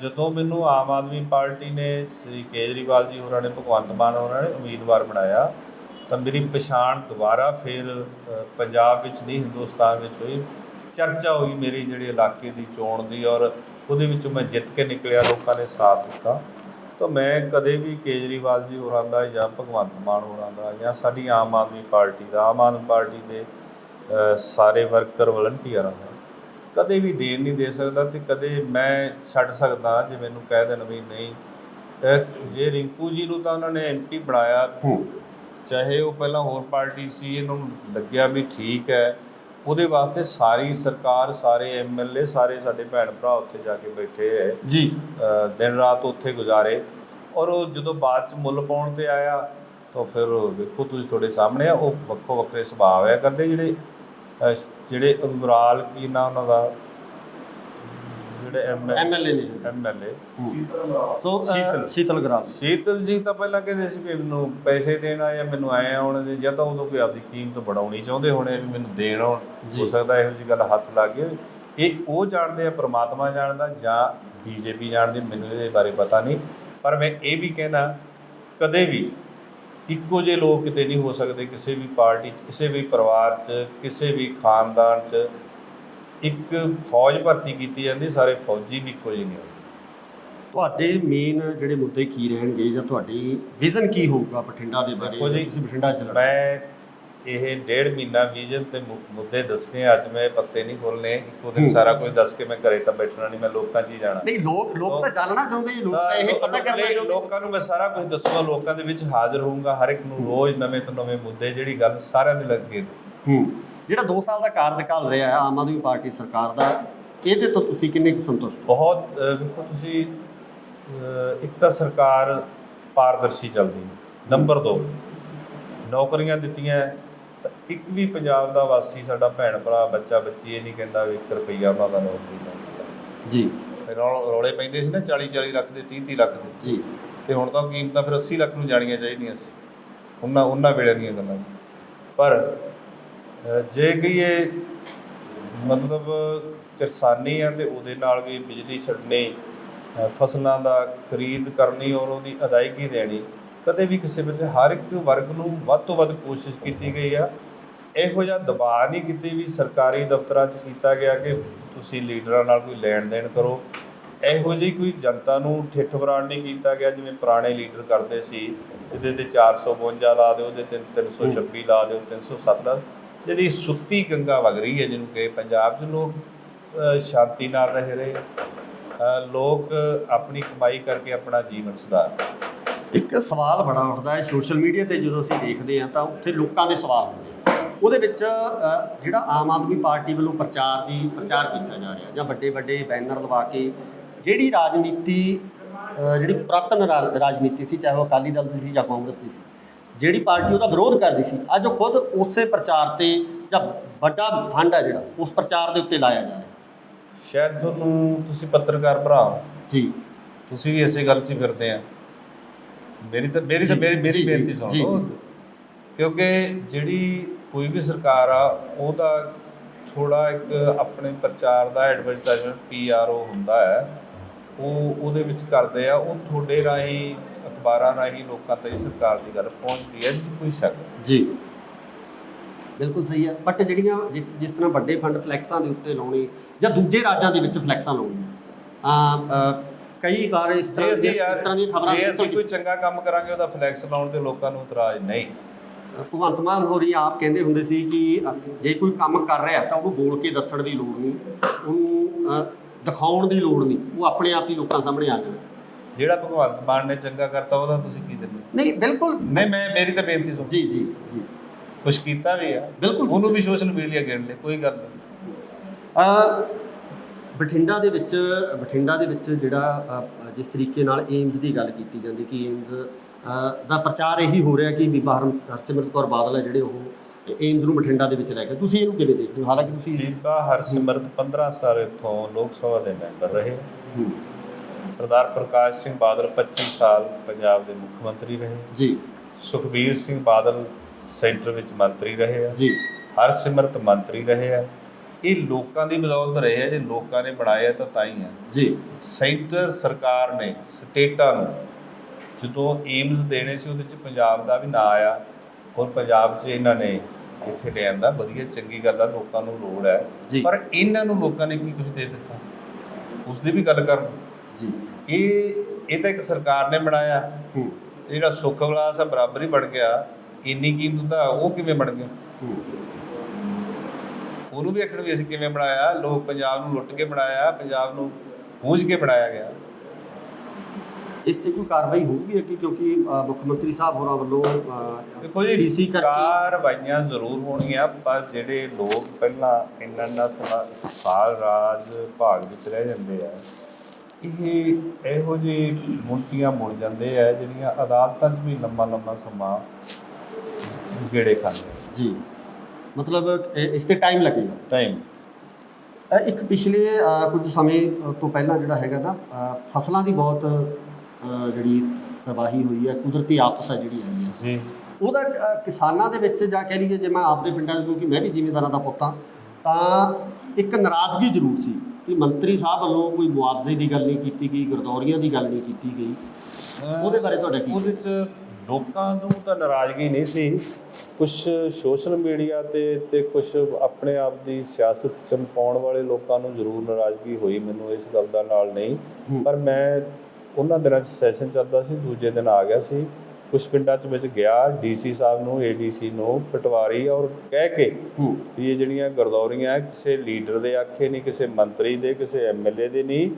ਜਦੋਂ ਮੈਨੂੰ ਆਮ ਆਦਮੀ ਪਾਰਟੀ ਨੇ ਸ੍ਰੀ ਕੇਜਰੀਵਾਲ ਜੀ ਹੋਰਾਂ ਨੇ ਭਗਵੰਤ ਮਾਨ ਹੋਰਾਂ ਨੇ ਉਮੀਦਵਾਰ ਬਣਾਇਆ ਤਾਂ ਮੇਰੀ ਪਛਾਣ ਦੁਬਾਰਾ ਫਿਰ ਪੰਜਾਬ ਵਿੱਚ ਨਹੀਂ ਹਿੰਦੁਸਤਾਨ ਵਿੱਚ ਹੋਈ। ਚਰਚਾ ਹੋਈ ਮੇਰੀ ਜਿਹੜੇ ਇਲਾਕੇ ਦੀ ਚੋਣ ਦੀ ਔਰ ਉਹਦੇ ਵਿੱਚੋਂ ਮੈਂ ਜਿੱਤ ਕੇ ਨਿਕਲਿਆ ਲੋਕਾਂ ਨੇ ਸਾਥ ਦਿੱਤਾ। ਤਾਂ ਮੈਂ ਕਦੇ ਵੀ ਕੇਜਰੀਵਾਲ ਜੀ ਹੋਰਾਂ ਦਾ ਜਾਂ ਭਗਵੰਤ ਮਾਨ ਹੋਰਾਂ ਦਾ ਜਾਂ ਸਾਡੀ ਆਮ ਆਦਮੀ ਪਾਰਟੀ ਦਾ ਆਮ ਆਦਮੀ ਪਾਰਟੀ ਦੇ ਸਾਰੇ ਵਰਕਰ ਵਲੰਟੀਅਰਾਂ ਦਾ ਕਦੇ ਵੀ ਦੇਣ ਨਹੀਂ ਦੇ ਸਕਦਾ ਤੇ ਕਦੇ ਮੈਂ ਛੱਡ ਸਕਦਾ ਜੇ ਮੈਨੂੰ ਕਹਿ ਦੇਣ ਵੀ ਨਹੀਂ। ਜੇ ਰਿੰਕੂ ਜੀ ਨੂੰ ਤਾਂ ਉਹਨਾਂ ਨੇ ਐਮਪੀ ਬਣਾਇਆ ਚਾਹੇ ਉਹ ਪਹਿਲਾਂ ਹੋਰ ਪਾਰਟੀ ਸੀ ਇਹਨਾਂ ਲੱਗਿਆ ਵੀ ਠੀਕ ਹੈ। ਉਹਦੇ ਵਾਸਤੇ ਸਾਰੀ ਸਰਕਾਰ ਸਾਰੇ ਐਮਐਲਏ ਸਾਰੇ ਸਾਡੇ ਭੈਣ ਭਰਾ ਉੱਥੇ ਜਾ ਕੇ ਬੈਠੇ ਹੈ। ਜੀ। ਦਿਨ ਰਾਤ ਉੱਥੇ ਗੁਜ਼ਾਰੇ। ਔਰ ਉਹ ਜਦੋਂ ਬਾਅਦ ਚ ਮੁੱਲ ਪਾਉਣ ਤੇ ਆਇਆ ਤਾਂ ਫਿਰ ਵੇਖੋ ਤੁਸੀਂ ਤੁਹਾਡੇ ਸਾਹਮਣੇ ਆ ਉਹ ਵੱਖੋ ਵੱਖਰੇ ਸੁਭਾਅ ਆ। ਕਰਦੇ ਜਿਹੜੇ ਜਿਹੜੇ ਅੰਗਰਾਲ ਕੀ ਨਾ ਉਹਨਾਂ ਦਾ? ਜਿਹੜੇ ਐਮਐਲਏ ਐਮਐਲਏ ਨੇ ਐਮਐਲਏ ਸੋ ਅ, ਸ਼ੀਤਲ। ਸ਼ੀਤਲ ਗਰਾਮ। ਸ਼ੀਤਲ ਜੀ ਤਾਂ ਪਹਿਲਾਂ ਕਹਿੰਦੇ ਸੀ ਵੀ ਮੈਨੂੰ ਪੈਸੇ ਦੇਣ ਆਏ ਆ ਮੈਨੂੰ ਆਏ ਆਉਣ ਦੇ ਜਾਂ ਤਾਂ ਉਦੋਂ ਕੋਈ ਆਪਦੀ ਕੀਮਤ ਵਧਾਉਣੀ ਚਾਹੁੰਦੇ ਹੋਣੇ ਵੀ ਮੈਨੂੰ ਦੇਣ ਆਉਣ। ਜੀ। ਹੋ ਸਕਦਾ ਇਹੋ ਜਿਹੀ ਗੱਲ ਹੱਥ ਲੱਗ ਗਈ ਇਹ ਉਹ ਜਾਣਦੇ ਆ ਪ੍ਰਮਾਤਮਾ ਜਾਣਦਾ ਜਾਂ ਬੀਜੇਪੀ ਜਾਣਦੀ ਮੈਨੂੰ ਇਹਦੇ ਬਾਰੇ ਪਤਾ ਨਹੀਂ। ਪਰ ਮੈਂ ਇਹ ਵੀ ਕਹਿਣਾ ਕਦੇ ਵੀ ਇੱਕੋ ਜਿਹੇ ਲੋਕ ਕਿਤੇ ਨਹੀਂ ਹੋ ਸਕਦੇ ਕਿਸੇ ਵੀ ਪਾਰਟੀ 'ਚ ਕਿਸੇ ਵੀ ਪਰਿਵਾਰ 'ਚ ਕਿਸੇ ਵੀ ਖਾਨਦਾਨ 'ਚ ਇੱਕ ਫੌਜ ਭਰਤੀ ਕੀਤੀ ਜਾਂਦੀ ਸਾਰੇ ਫੌਜੀ ਵੀ ਇੱਕੋ ਜਿਹੇ ਨਹੀਂ ਹੁੰਦੇ ਤੁਹਾਡੇ ਮੇਨ ਜਿਹੜੇ ਮੁੱਦੇ ਕੀ ਰਹਿਣਗੇ ਜਾਂ ਤੁਹਾਡੀ ਵਿਜ਼ਨ ਕੀ ਹੋਊਗਾ ਬਠਿੰਡਾ ਦੇ ਬਾਰੇ? ਦੇਖੋ ਜੀ, ਤੁਸੀਂ ਬਠਿੰਡਾ ਚ ਲੜਨਾ ਮੈਂ ਇਹ ਡੇਢ ਮਹੀਨਾ ਵਿਜ਼ਨ ਤੇ ਮੁ- ਮੁੱਦੇ ਦੱਸਣੇ ਆ, ਅੱਜ ਮੈਂ ਪੱਤੇ ਨਹੀਂ ਖੋਲਨੇ ਇੱਕੋ ਦਿਨ ਹੂੰ। ਸਾਰਾ ਕੁਝ ਦੱਸ ਕੇ ਮੈਂ ਘਰੇ ਤਾਂ ਬੈਠਣਾ ਨਹੀਂ ਮੈਂ ਲੋਕਾਂ 'ਚ ਹੀ ਜਾਣਾ। ਨਹੀਂ ਲੋਕ ਲੋਕ ਤਾਂ ਜਾਣਨਾ ਚਾਹੁੰਦੇ ਜੀ ਲੋਕ ਤਾਂ ਇਹ ਪਤਾ ਕਰਨਾ ਚਾਹੁੰਦੇ। ਲੋਕਾਂ ਨੂੰ ਮੈਂ ਸਾਰਾ ਕੁਝ ਦੱਸੂਗਾ ਲੋਕਾਂ ਦੇ ਵਿੱਚ ਹਾਜ਼ਰ ਹੋਊਂਗਾ ਹਰ ਇੱਕ ਨੂੰ ਰੋਜ਼ ਨਵੇਂ ਤੋਂ ਨਵੇਂ ਮੁੱਦੇ ਜਿਹੜੀ ਗੱਲ ਸਾਰਿਆਂ ਦੇ ਲੱਗੇ ਹੂੰ। ਜਿਹੜਾ 2 ਸਾਲ ਦਾ ਕਾਰਜਕਾਲ ਰਿਹਾ ਹੈ ਆਮ ਆਦਮੀ ਪਾਰਟੀ ਸਰਕਾਰ ਦਾ ਇਹਦੇ ਤੋਂ ਤੁਸੀਂ ਕਿੰਨੇ ਕੁ ਸੰਤੁਸ਼ਟ ਹੋ? ਬਹੁਤ ਵੇਖੋ ਤੁਸੀਂ ਇੱਕ ਤਾਂ ਸਰਕਾਰ ਪਾਰਦਰਸ਼ੀ ਚੱਲਦੀ ਹੈ। ਨੰਬਰ 2 ਨੌਕਰੀਆਂ ਦਿੱਤੀਆਂ ਇੱਕ ਵੀ ਪੰਜਾਬ ਦਾ ਵਾਸੀ ਸਾਡਾ ਭੈਣ ਭਰਾ ਬੱਚਾ ਬੱਚੀ ਇਹ ਨਹੀਂ ਕਹਿੰਦਾ ਵੀ 1 ਰੁਪਈਆ ਉਹਨਾਂ ਦਾ ਨੌਕਰੀ ਨਹੀਂ ਮਿਲਦਾ ਜੀ। ਫਿਰ ਰੌਲ- ਪੈਂਦੇ ਸੀ ਨਾ 40 40 ਲੱਖ ਦੇ 30 30 ਲੱਖ ਦੇ। ਜੀ। ਤੇ ਹੁਣ ਤਾਂ ਕੀਮਤਾਂ ਫਿਰ 80 ਲੱਖ ਨੂੰ ਜਾਣੀਆਂ ਚਾਹੀਦੀਆਂ ਸੀ। ਉਹਨਾਂ ਉਹਨਾਂ ਵੇਲੇ ਦੀਆਂ ਗੱਲਾਂ ਸੀ। ਪਰ ਜੇ ਕਹੀਏ ਮਤਲਬ ਕਿਰਸਾਨੀ ਆ ਤੇ ਉਹਦੇ ਨਾਲ ਵੀ ਬਿਜਲੀ ਛੱਡਣੀ ਫਸਲਾਂ ਦਾ ਖਰੀਦ ਕਰਨੀ ਔਰ ਉਹਦੀ ਅਦਾਇਗੀ ਦੇਣੀ, ਕਦੇ ਵੀ ਕਿਸੇ ਵਿੱਚ ਹਰ ਇੱਕ ਵਰਗ ਨੂੰ ਵੱਧ ਤੋਂ ਵੱਧ ਕੋਸ਼ਿਸ਼ ਕੀਤੀ ਗਈ ਆ। ਇਹੋ ਜਿਹਾ ਦਬਾਅ ਨਹੀਂ ਕੀਤੀ ਵੀ ਸਰਕਾਰੀ ਦਫ਼ਤਰਾਂ 'ਚ ਕੀਤਾ ਗਿਆ ਕਿ ਤੁਸੀਂ ਲੀਡਰਾਂ ਨਾਲ ਕੋਈ ਲੈਣ ਦੇਣ ਕਰੋ। ਇਹੋ ਜਿਹੀ ਕੋਈ ਜਨਤਾ ਨੂੰ ਠਿੱਠ ਬਰਾੜ ਨਹੀਂ ਕੀਤਾ ਗਿਆ ਜਿਵੇਂ ਪੁਰਾਣੇ ਲੀਡਰ ਕਰਦੇ ਸੀ। ਇਹਦੇ ਤੇ 452 ਲਾ ਦਿਓ ਉਹਦੇ ਤੇ 326 ਲਾ ਦਿਓ 307 ਲਾ ਜਿਹੜੀ ਸੁੱਤੀ ਗੰਗਾ ਵਗ ਰਹੀ ਹੈ, ਜਿਹਨੂੰ ਕਿ ਪੰਜਾਬ 'ਚ, ਲੋਕ ਸ਼ਾਂਤੀ ਨਾਲ ਰਹਿ ਰਹੇ ਲੋਕ ਆਪਣੀ ਕਮਾਈ ਕਰਕੇ ਆਪਣਾ ਜੀਵਨ ਸੁਧਾਰ ਰਹੇ। ਇੱਕ ਸਵਾਲ ਬੜਾ ਉੱਠਦਾ ਹੈ ਸੋਸ਼ਲ ਮੀਡੀਆ ਤੇ ਜਦੋਂ ਅਸੀਂ ਦੇਖਦੇ ਹਾਂ ਤਾਂ ਉੱਥੇ ਲੋਕਾਂ ਦੇ ਸਵਾਲ ਹੁੰਦੇ ਆ ਉਹਦੇ ਵਿੱਚ ਜਿਹੜਾ ਆਮ ਆਦਮੀ ਪਾਰਟੀ ਵੱਲੋਂ ਪ੍ਰਚਾਰ ਦੀ, ਪ੍ਰਚਾਰ ਕੀਤਾ ਜਾ ਰਿਹਾ, ਜਾਂ ਵੱਡੇ ਵੱਡੇ ਬੈਨਰ ਲਵਾ ਕੇ, ਜਿਹੜੀ ਰਾਜਨੀਤੀ ਜਿਹੜੀ ਪੁਰਾਤਨ ਰਾ- ਰਾਜਨੀਤੀ ਸੀ, ਚਾਹੇ ਉਹ ਅਕਾਲੀ ਦਲ ਦੀ ਸੀ ਜਾਂ ਕਾਂਗਰਸ ਦੀ ਸੀ ਜਿਹੜੀ ਪਾਰਟੀ ਉਹਦਾ ਵਿਰੋਧ ਕਰਦੀ ਸੀ ਅੱਜ ਉਹ ਖੁਦ ਉਸੇ ਪ੍ਰਚਾਰ ਤੇ ਜਾਂ ਵੱਡਾ ਫੰਡ ਹੈ ਜਿਹੜਾ ਉਸ ਪ੍ਰਚਾਰ ਦੇ ਉੱਤੇ ਲਾਇਆ ਜਾ ਰਿਹਾ। ਸ਼ਾਇਦ ਤੁਹਾਨੂੰ ਤੁਸੀਂ ਪੱਤਰਕਾਰ ਭਰਾ ਜੀ। ਤੁਸੀਂ ਵੀ ਇਸੇ ਗੱਲ 'ਚ ਫਿਰਦੇ ਆ। ਮੇਰੀ ਤਾਂ ਮੇਰੀ ਤਾਂ ਮੇਰੀ ਮੇਰੀ ਬੇਨਤੀ ਸੁਣੋ। ਜੀ। ਕਿਉਂਕਿ ਜਿਹੜੀ ਕੋਈ ਵੀ ਸਰਕਾਰ ਆ ਉਹਦਾ ਥੋੜਾ ਇੱਕ ਆਪਣੇ ਪ੍ਰਚਾਰ ਦਾ ਐਡਵਰਟਾਈਜ਼ਮੈਂਟ ਪੀਆਰਓ ਹੁੰਦਾ ਹੈ। ਉਹ ਉਹਦੇ ਵਿੱਚ ਕਰਦੇ ਆ ਉਹ ਤੁਹਾਡੇ ਰਾਹੀਂ ਅਖਬਾਰਾਂ ਰਾਹੀਂ ਲੋਕਾਂ ਤੱਕ ਸਰਕਾਰ ਦੀ ਗੱਲ ਪਹੁੰਚਦੀ ਹੈ ਜੀ ਕੋਈ ਸ਼ੱਕ। ਜੀ। ਬਿਲਕੁਲ ਸਹੀ ਹੈ। ਬਟ ਜਿਹੜੀਆਂ ਜਿਸ ਜਿਸ ਤਰ੍ਹਾਂ ਵੱਡੇ ਫੰਡ ਫਲੈਕਸਾਂ ਦੇ ਉੱਤੇ ਲਾਉਣੇ ਜਾਂ ਦੂਜੇ ਰਾਜਾਂ ਦੇ ਵਿੱਚ ਫਲੈਕਸਾਂ ਲਾਉਣੀਆਂ ਆ ਕਈ ਵਾਰ ਇਸ ਤਰ੍ਹਾਂ ਅਸੀਂ ਇਸ ਤਰ੍ਹਾਂ ਦੀਆਂ ਖਬਰਾਂ ਜੇ ਅਸੀਂ ਕੋਈ ਚੰਗਾ ਕੰਮ ਕਰਾਂਗੇ ਉਹਦਾ ਫਲੈਕਸ ਲਾਉਣ ਤੇ ਲੋਕਾਂ ਨੂੰ ਇਤਰਾਜ਼ ਨਹੀਂ। ਭਗਵੰਤ ਮਾਨ ਹੋਰੀ ਆਪ ਕਹਿੰਦੇ ਹੁੰਦੇ ਸੀ ਕਿ ਜੇ ਕੋਈ ਕੰਮ ਕਰ ਰਿਹਾ ਤਾਂ ਉਹਨੂੰ ਬੋਲ ਕੇ ਦੱਸਣ ਦੀ ਲੋੜ ਨਹੀਂ ਉਹਨੂੰ ਦਿਖਾਉਣ ਦੀ ਲੋੜ ਨਹੀਂ ਉਹ ਆਪਣੇ ਆਪ ਹੀ ਲੋਕਾਂ ਸਾਹਮਣੇ ਆ ਜਾਣਾ। ਜਿਹੜਾ ਭਗਵੰਤ ਮਾਨ ਨੇ ਚੰਗਾ ਕਰਤਾ ਉਹਦਾ ਤੁਸੀਂ ਕੀ ਦਿੰਦੇ? ਨਹੀਂ ਬਿਲਕੁਲ। ਨਹੀਂ ਮੈਂ ਮੇਰੀ ਤਾਂ ਬੇਨਤੀ ਸੁਣ। ਜੀ ਜੀ ਜੀ। ਕੁਛ ਕੀਤਾ ਵੀ ਆ। ਬਿਲਕੁਲ। ਉਹਨੂੰ ਵੀ ਸੋਸ਼ਲ ਮੀਡੀਆ ਗਿਣ ਲੈ ਕੋਈ ਗੱਲ ਨਹੀਂ। ਅ, ਬਠਿੰਡਾ ਦੇ ਵਿੱਚ ਬਠਿੰਡਾ ਦੇ ਵਿੱਚ ਜਿਹੜਾ ਜਿਸ ਤਰੀਕੇ ਨਾਲ ਏਮਸ ਦੀ ਗੱਲ ਕੀਤੀ ਜਾਂਦੀ ਕਿ ਏਮਸ ਦਾ ਪ੍ਰਚਾਰ ਇਹੀ ਹੋ ਰਿਹਾ ਕਿ ਬੀਬਾ ਹਰਮ ਹਰਸਿਮਰਤ ਕੌਰ ਬਾਦਲ ਹੈ ਜਿਹੜੇ ਉਹ ਏਮਸ ਨੂੰ ਬਠਿੰਡਾ ਦੇ ਵਿੱਚ ਲੈ ਕੇ ਤੁਸੀਂ ਇਹਨੂੰ ਕਿਵੇਂ ਦੇਖਦੇ ਹੋ? ਹਾਲਾਂਕਿ ਤੁਸੀਂ ਬੀਬਾ ਹਰਸਿਮਰਤ 15 ਸਾਲ ਇੱਥੋਂ ਲੋਕ ਸਭਾ ਦੇ ਮੈਂਬਰ ਰਹੇ। ਸਰਦਾਰ ਪ੍ਰਕਾਸ਼ ਸਿੰਘ ਬਾਦਲ 25 ਸਾਲ ਪੰਜਾਬ ਦੇ ਮੁੱਖ ਮੰਤਰੀ ਰਹੇ। ਜੀ। ਸੁਖਬੀਰ ਸਿੰਘ ਬਾਦਲ ਸੈਂਟਰ ਵਿੱਚ ਮੰਤਰੀ ਰਹੇ ਆ। ਜੀ। ਹਰਸਿਮਰਤ ਮੰਤਰੀ ਰਹੇ ਆ। ਇਹ ਲੋਕਾਂ ਦੀ ਬਦੌਲਤ ਰਹੇ ਆ ਜੇ ਲੋਕਾਂ ਨੇ ਬਣਾਏ ਆ ਤਾਂ ਤਾਂ ਹੀ ਆ। ਜੀ। ਸੈਂਟਰ ਸਰਕਾਰ ਨੇ ਸਟੇਟਾਂ ਨੂੰ ਜਦੋਂ ਏਮਸ ਦੇਣੇ ਸੀ ਉਹਦੇ ਚ ਪੰਜਾਬ ਦਾ ਵੀ ਨਾਂ ਆਇਆ। ਔਰ ਪੰਜਾਬ 'ਚ ਇਹਨਾਂ ਨੇ ਇੱਥੇ ਲਿਆਂਦਾ ਦਾ ਵਧੀਆ ਚੰਗੀ ਗੱਲ ਆ ਲੋਕਾਂ ਨੂੰ ਲੋੜ ਹੈ। ਪਰ ਇਹਨਾਂ ਨੂੰ ਲੋਕਾਂ ਨੇ ਕੀ ਕੁਝ ਦੇ ਦਿੱਤਾ? ਉਸ ਦੀ ਵੀ ਗੱਲ ਕਰਨ ਜੀ। ਇਹ ਇਹ ਤਾਂ ਇੱਕ ਸਰਕਾਰ ਨੇ ਬਣਾਇਆ। ਹੂੰ। ਜਿਹੜਾ ਸੁੱਖ ਵਿਲਾਸ ਆ ਬਰਾਬਰ ਹੀ ਬਣ ਗਿਆ। ਇੰਨੀ ਕੀਮਤ ਦਾ ਉਹ ਕਿਵੇਂ ਬਣ ਗਿਆ ਹੂੰ। ਉਹਨੂੰ ਵੀ ਆਖਣ ਵੀ ਅਸੀਂ ਕਿਵੇਂ ਬਣਾਇਆ? ਲੋਕ ਪੰਜਾਬ ਨੂੰ ਲੁੱਟ ਕੇ ਬਣਾਇਆ ਪੰਜਾਬ ਨੂੰ ਪੂੰਝ ਕੇ ਬਣਾਇਆ ਗਿਆ। ਇਸ ਤੇ ਕੋਈ ਕਾਰਵਾਈ ਹੋਊਗੀ ਅੱਗੇ? ਕਿਉਂਕਿ ਮੁੱਖ ਮੰਤਰੀ ਸਾਹਿਬ ਹੋਰਾਂ ਵੱਲੋਂ ਦੇਖੋ ਜੀ ਡੀਸੀ ਕਰਕੇ ਕਾਰਵਾਈਆਂ ਜ਼ਰੂਰ ਹੋਣਗੀਆਂ ਪਰ ਜਿਹੜੇ ਲੋਕ ਪਹਿਲਾਂ ਇੰਨਾ ਸਮਾਂ ਸਾਲ ਰਾਜ ਭਾਗ ਵਿੱਚ ਰਹਿ ਜਾਂਦੇ ਆ ਇਹ ਇਹੋ ਜਿਹੀ ਮੁੰਤੀਆਂ ਮੁੜ ਜਾਂਦੇ ਆ ਜਿਹੜੀਆਂ ਅਦਾਲਤਾਂ 'ਚ ਵੀ ਲੰਮਾ ਲੰਮਾ ਸਮਾਂ ਗੇੜੇ ਖਾਂਦੇ ਜੀ। ਮਤਲਬ ਇਸ ਤੇ ਟਾਈਮ ਲੱਗੇਗਾ? ਟਾਈਮ ਇੱਕ ਪਿਛਲੇ ਕੁਝ ਸਮੇਂ ਤੋਂ ਪਹਿਲਾਂ ਜਿਹੜਾ ਹੈਗਾ ਨਾ ਫਸਲਾਂ ਦੀ ਬਹੁਤ ਜਿਹੜੀ ਤਬਾਹੀ ਹੋਈ ਹੈ ਕੁਦਰਤੀ ਆਫਤ ਹੈ ਜਿਹੜੀ ਹੋਈ ਹੈ। ਜੀ। ਉਹਦਾ ਕਿਸਾਨਾਂ ਦੇ ਵਿੱਚ ਜਾਂ ਕਹਿ ਲਈਏ ਜੇ ਮੈਂ ਆਪਦੇ ਪਿੰਡਾਂ ਦੇ ਕਿਉਂਕਿ ਮੈਂ ਵੀ ਜ਼ਿਮੀਂਦਾਰਾਂ ਦਾ ਪੁੱਤ ਤਾਂ ਇੱਕ ਨਾਰਾਜ਼ਗੀ ਜ਼ਰੂਰ ਸੀ। ਕਿ ਮੰਤਰੀ ਸਾਹਿਬ ਵੱਲੋਂ ਕੋਈ ਮੁਆਵਜ਼ੇ ਦੀ ਗੱਲ ਨਹੀਂ ਕੀਤੀ ਗਈ ਗਰਦੌਰੀਆਂ ਦੀ ਗੱਲ ਨਹੀਂ ਕੀਤੀ ਗਈ। ਉਹਦੇ ਬਾਰੇ ਤੁਹਾਡਾ ਕੀ ਉਹਦੇ ਚ ਲੋਕਾਂ ਨੂੰ ਤਾਂ ਨਾਰਾਜ਼ਗੀ ਨਹੀਂ ਸੀ। ਕੁਝ ਸੋਸ਼ਲ ਮੀਡੀਆ ਤੇ ਤੇ ਕੁਝ ਆਪਣੇ ਆਪ ਦੀ ਸਿਆਸਤ ਚਮਕਾਉਣ ਵਾਲੇ ਲੋਕਾਂ ਨੂੰ ਜ਼ਰੂਰ ਨਾਰਾਜ਼ਗੀ ਹੋਈ ਮੈਨੂੰ ਇਸ ਗੱਲ ਦਾ ਨਾਲ ਨਹੀਂ। ਪਰ ਮੈਂ ਉਹਨਾਂ ਦਿਨਾਂ 'ਚ ਸੈਸ਼ਨ ਚੱਲਦਾ ਸੀ ਦੂਜੇ ਦਿਨ ਆ ਗਿਆ ਸੀ। ਕੁਝ ਪਿੰਡਾਂ 'ਚ ਵਿੱਚ ਗਿਆ ਡੀਸੀ ਸਾਹਿਬ ਨੂੰ ਏਡੀਸੀ ਨੂੰ ਪਟਵਾਰੀ ਔਰ ਕਹਿ ਕੇ ਵੀ ਇਹ ਜਿਹੜੀਆਂ ਗਰਦੌਰੀਆਂ ਕਿਸੇ ਲੀਡਰ ਦੇ ਆਖੇ ਨਹੀਂ ਕਿਸੇ ਮੰਤਰੀ ਦੇ ਕਿਸੇ ਐਮਐਲਏ ਦੇ ਨਹੀਂ